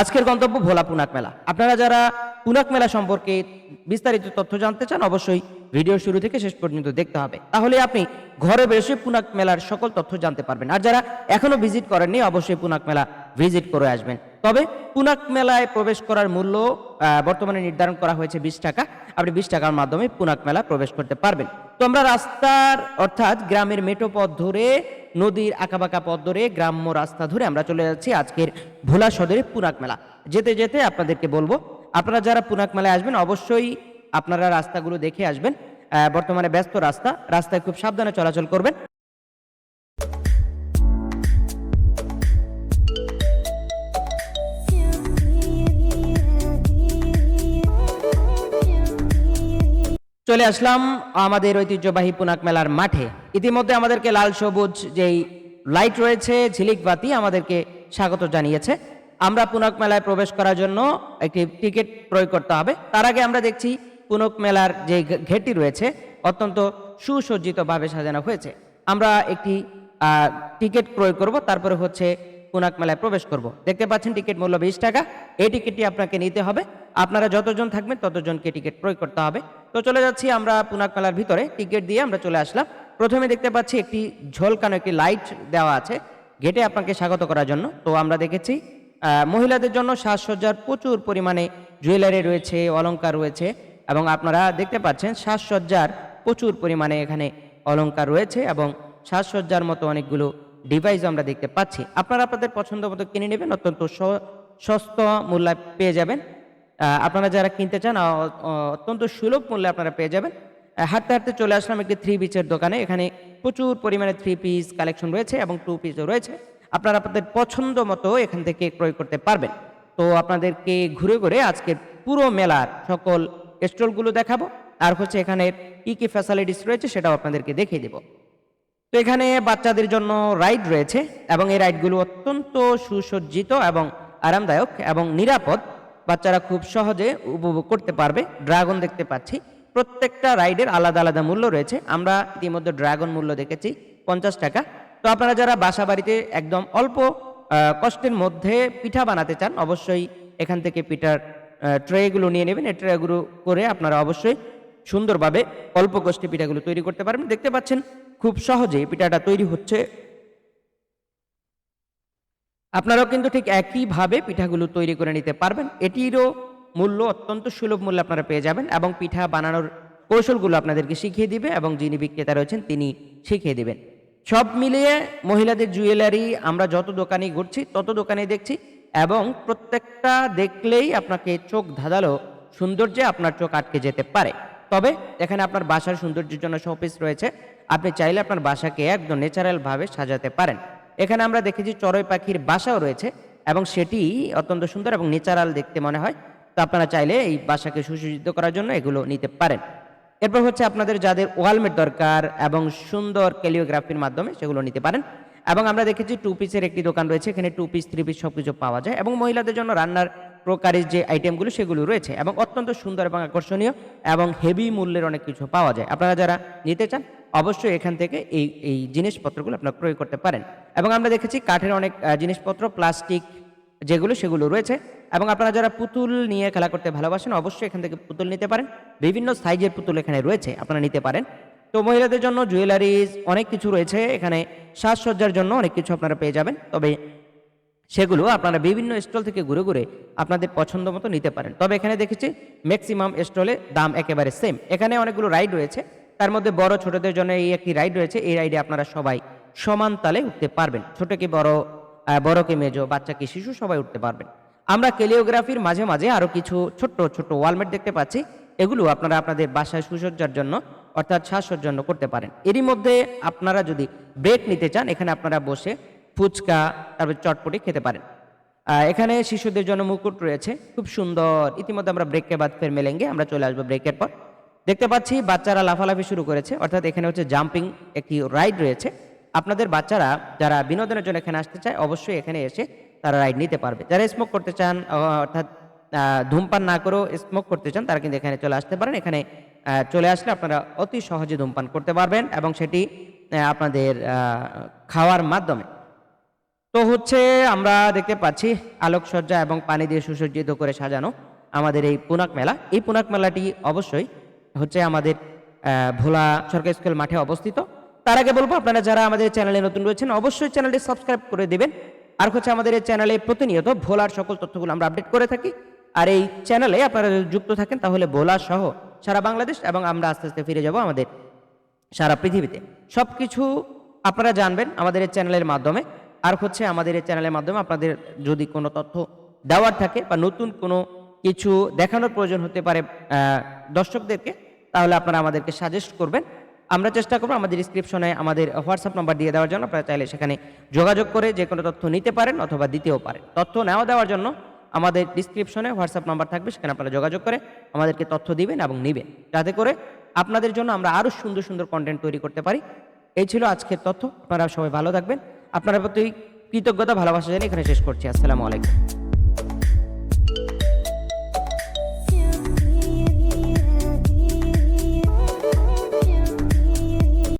আজকের গন্তব্য ভোলা পুনাক মেলা। আপনারা যারা পুনাক মেলা সম্পর্কে বিস্তারিত তথ্য জানতে চান, অবশ্যই ভিডিও শুরু থেকে শেষ পর্যন্ত দেখতে হবে। তাহলে আপনি ঘরে বসে পুনাক মেলার সকল তথ্য জানতে পারবেন। আর যারা এখনও ভিজিট করেননি, অবশ্যই পুনাক মেলা ভিজিট করে আসবেন। তবে পুনাক মেলায় প্রবেশ করার মূল্য বর্তমানে নির্ধারণ করা হয়েছে বিশ টাকা। আপনি বিশ টাকার মাধ্যমে পুনাক মেলা প্রবেশ করতে পারবেন। তো আমরা রাস্তার, অর্থাৎ গ্রামের মেটো পথ ধরে, নদীর আঁকাবাঁকা পথ ধরে, গ্রাম্য রাস্তা ধরে আমরা চলে যাচ্ছি আজকের ভোলা সদরে পুনাক মেলা। যেতে যেতে আপনাদেরকে বলব, আপনারা যারা পুনাক মেলায় আসবেন, অবশ্যই আপনারা রাস্তাগুলো দেখে আসবেন। বর্তমানে ব্যস্ত রাস্তা, রাস্তায় খুব সাবধানে চলাচল করবেন। চলে আসলাম আমাদের ঐতিহ্যবাহী পুনাক মেলার মাঠে। ইতিমধ্যে আমাদেরকে লাল সবুজ যেই লাইট রয়েছে, ঝিলিক বাতি আমাদেরকে স্বাগত জানিয়েছে। আমরা পুনক মেলায় প্রবেশ করার জন্য একটি টিকিট প্রয়োগ করতে হবে। তার আগে আমরা দেখছি পুনক মেলার যে ঘে- ঘেরটি রয়েছে, অত্যন্ত সুসজ্জিতভাবে সাজানো হয়েছে। আমরা একটি টিকিট ক্রয় করব, তারপরে হচ্ছে পুনাক মেলায় প্রবেশ করব। দেখতে পাচ্ছেন টিকিট মূল্য বিশ টাকা। এই টিকিটটি আপনাকে নিতে হবে। আপনারা যতজন থাকবেন ততজনকে টিকিট ক্রয় করতে হবে। তো চলে যাচ্ছি আমরা পুনাক মেলার ভিতরে। টিকিট দিয়ে আমরা চলে আসলাম। প্রথমে দেখতে পাচ্ছি একটি ঝলকানো একটি লাইট দেওয়া আছে গেটে আপনাকে স্বাগত করার জন্য। তো আমরা দেখেছি মহিলাদের জন্য সাজসজ্জার প্রচুর পরিমাণে জুয়েলারি রয়েছে অলঙ্কার রয়েছে এবং আপনারা দেখতে পাচ্ছেন সাজসজ্জার প্রচুর পরিমাণে এখানে অলঙ্কার রয়েছে এবং সাজসজ্জার মতো অনেকগুলো ডিভাইস আমরা দেখতে পাচ্ছি। আপনারা আপনাদের পছন্দ মতো কিনে নেবেন, অত্যন্ত সস্তা মূল্যে পেয়ে যাবেন। আপনারা যারা কিনতে চান অত্যন্ত সুলভ মূল্যে আপনারা পেয়ে যাবেন। হাঁটতে হাঁটতে চলে আসলাম একটি থ্রি পিসের দোকানে। এখানে প্রচুর পরিমাণে থ্রি পিস কালেকশন রয়েছে এবং টু পিসও রয়েছে। আপনারা আপনাদের পছন্দ মতো এখান থেকে ক্রয় করতে পারবেন। তো আপনাদেরকে ঘুরে ঘুরে আজকের পুরো মেলার সকল স্টলগুলো দেখাবো। আর হচ্ছে এখানে কি কি ফ্যাসিলিটিস রয়েছে সেটাও আপনাদেরকে দেখিয়ে দেবো। তো এখানে বাচ্চাদের জন্য রাইড রয়েছে এবং এই রাইডগুলো অত্যন্ত সুসজ্জিত এবং আরামদায়ক এবং নিরাপদ। বাচ্চারা খুব সহজে উপভোগ করতে পারবে। ড্রাগন দেখতে পাচ্ছি। প্রত্যেকটা রাইডের আলাদা আলাদা মূল্য রয়েছে। আমরা ইতিমধ্যে ড্রাগন মূল্য দেখেছি, পঞ্চাশ টাকা। তো আপনারা যারা বাসা বাড়িতে একদম অল্প কষ্টের মধ্যে পিঠা বানাতে চান, অবশ্যই এখান থেকে পিঠার ট্রেগুলো নিয়ে নেবেন। এই ট্রেগুলো করে আপনারা অবশ্যই সুন্দরভাবে অল্প কষ্টে পিঠাগুলো তৈরি করতে পারবেন। দেখতে পাচ্ছেন খুব সহজে পিঠাটা তৈরি হচ্ছে। আপনারাও কিন্তু ঠিক একইভাবে পিঠাগুলো তৈরি করে নিতে পারবেন। এটিরও মূল্য অত্যন্ত সুলভ মূল্যে আপনারা পেয়ে যাবেন এবং পিঠা বানানোর কৌশলগুলো আপনাদেরকে শিখিয়ে দিবে এবং যিনি বিক্রেতা রয়েছেন তিনি শিখিয়ে দিবেন। সব মিলিয়ে মহিলাদের জুয়েলারি আমরা যত দোকানে ঘুরছি, তত দোকানে দেখছি এবং প্রত্যেকটা দেখলেই আপনাকে চোখ ধাঁধালো সৌন্দর্যে আপনার চোখ আটকে যেতে পারে। তবে এখানে আপনার বাসার সৌন্দর্যের জন্য শোপিস রয়েছে। আপনি চাইলে আপনার বাসাকে একদম ন্যাচারাল ভাবে সাজাতে পারেন। এখানে আমরা দেখেছি চড়ুই পাখির বাসাও রয়েছে এবং সেটি অত্যন্ত সুন্দর এবং ন্যাচারাল দেখতে মনে হয়। তো আপনারা চাইলে এই বাসাকে সুসজ্জিত করার জন্য এগুলো নিতে পারেন। এরপর হচ্ছে আপনাদের যাদের ওয়ালমেট দরকার এবং সুন্দর ক্যালিওগ্রাফির মাধ্যমে সেগুলো নিতে পারেন। এবং আমরা দেখেছি টু পিসের একটি দোকান রয়েছে, এখানে টু পিস থ্রি পিস সব কিছু পাওয়া যায় এবং মহিলাদের জন্য রান্নার প্রকারের যে আইটেমগুলো সেগুলো রয়েছে এবং অত্যন্ত সুন্দর এবং আকর্ষণীয় এবং হেভি মূল্যের অনেক কিছু পাওয়া যায়। আপনারা যারা নিতে চান, অবশ্যই এখান থেকে এই এই জিনিসপত্রগুলো আপনারা ক্রয় করতে পারেন। এবং আমরা দেখেছি কাঠের অনেক জিনিসপত্র, প্লাস্টিক যেগুলো সেগুলো রয়েছে। এবং আপনারা যারা পুতুল নিয়ে খেলা করতে ভালোবাসেন, অবশ্যই এখান থেকে পুতুল নিতে পারেন। বিভিন্ন সাইজের পুতুল এখানে রয়েছে, আপনারা নিতে পারেন। তো মহিলাদের জন্য জুয়েলারিজ অনেক কিছু রয়েছে। এখানে সাজসজ্জার জন্য অনেক কিছু আপনারা পেয়ে যাবেন। তবে সেগুলো আপনারা বিভিন্ন স্টল থেকে ঘুরে ঘুরে আপনাদের পছন্দ মতো নিতে পারেন। তবে এখানে দেখেছি ম্যাক্সিমাম স্টলে দাম একেবারে সেম এখানে অনেকগুলো রাইড রয়েছে। তার মধ্যে বড় ছোটদের জন্য এই একটি রাইড রয়েছে। এই রাইডে আপনারা সবাই সমান তালে উঠতে পারবেন। ছোট কি বড় বড় কি মেজো, বাচ্চা কি শিশু, সবাই উঠতে পারবেন। আমরা কেলিওগ্রাফির মাঝে মাঝে আরও কিছু ছোট্ট ছোট্ট ওয়ালমেট দেখতে পাচ্ছি। এগুলো আপনারা আপনাদের বাসায় সুসজ্জার জন্য, অর্থাৎ সাজসজ্জার জন্য করতে পারেন। এরই মধ্যে আপনারা যদি ব্রেক নিতে চান, এখানে আপনারা বসে ফুচকা, তারপর চটপটি খেতে পারেন। এখানে শিশুদের জন্য মুকুট রয়েছে, খুব সুন্দর। ইতিমধ্যে আমরা ব্রেককে বাদ ফের মেলেঙ্গে, আমরা চলে আসব ব্রেকের পর। দেখতে পাচ্ছি বাচ্চারা লাফালাফি শুরু করেছে, অর্থাৎ এখানে হচ্ছে জাম্পিং একটি রাইড রয়েছে। আপনাদের বাচ্চারা যারা বিনোদনের জন্য এখানে আসতে চায়, অবশ্যই এখানে এসে তারা রাইড নিতে পারবে। যারা স্মোক করতে চান অর্থাৎ ধূমপান না করেও স্মোক করতে চান, তারা কিন্তু এখানে চলে আসতে পারেন। এখানে চলে আসলে আপনারা অতি সহজে ধূমপান করতে পারবেন এবং সেটি আপনাদের খাওয়ার মাধ্যমে। তো হচ্ছে আমরা দেখতে পাচ্ছি আলোকসজ্জা এবং পানি দিয়ে সুসজ্জিত করে সাজানো আমাদের এই পুনাক মেলা। এই পুনাক মেলাটি অবশ্যই হচ্ছে আমাদের ভোলা সরকারি স্কুল মাঠে অবস্থিত। তার আগে বলব আপনারা যারা আমাদের চ্যানেলে নতুন রয়েছেন, অবশ্যই চ্যানেলটি সাবস্ক্রাইব করে দেবেন। আর হচ্ছে আমাদের এই চ্যানেলে প্রতিনিয়ত ভোলার সকল তথ্যগুলো আমরা আপডেট করে থাকি। আর এই চ্যানেলে আপনারা যদি যুক্ত থাকেন, তাহলে ভোলা সহ সারা বাংলাদেশ এবং আমরা আস্তে আস্তে ফিরে যাব আমাদের সারা পৃথিবীতে। সব কিছু আপনারা জানবেন আমাদের এই চ্যানেলের মাধ্যমে। আর হচ্ছে আমাদের এই চ্যানেলের মাধ্যমে আপনাদের যদি কোনো তথ্য দেওয়ার থাকে বা নতুন কোনো কিছু দেখানোর প্রয়োজন হতে পারে দর্শকদেরকে, তাহলে আপনারা আমাদেরকে সাজেস্ট করবেন। আমরা চেষ্টা করব আমাদের ডিসক্রিপশনে আমাদের হোয়াটসঅ্যাপ নাম্বার দিয়ে দেওয়ার জন্য। আপনারা চাইলে সেখানে যোগাযোগ করে যে কোনো তথ্য নিতে পারেন অথবা দিতেও পারেন। তথ্য নেওয়া দেওয়ার জন্য আমাদের ডিসক্রিপশনে হোয়াটসঅ্যাপ নাম্বার থাকবে, সেখানে আপনারা যোগাযোগ করে আমাদেরকে তথ্য দিবেন এবং নেবেন। যাতে করে আপনাদের জন্য আমরা আরও সুন্দর সুন্দর কন্টেন্ট তৈরি করতে পারি। এই ছিল আজকের তথ্য। আপনারা সবাই ভালো থাকবেন। আপনারা প্রতি কৃতজ্ঞতা ভালোবাসা জানিয়ে এখানে শেষ করছি। আসসালামু আলাইকুম।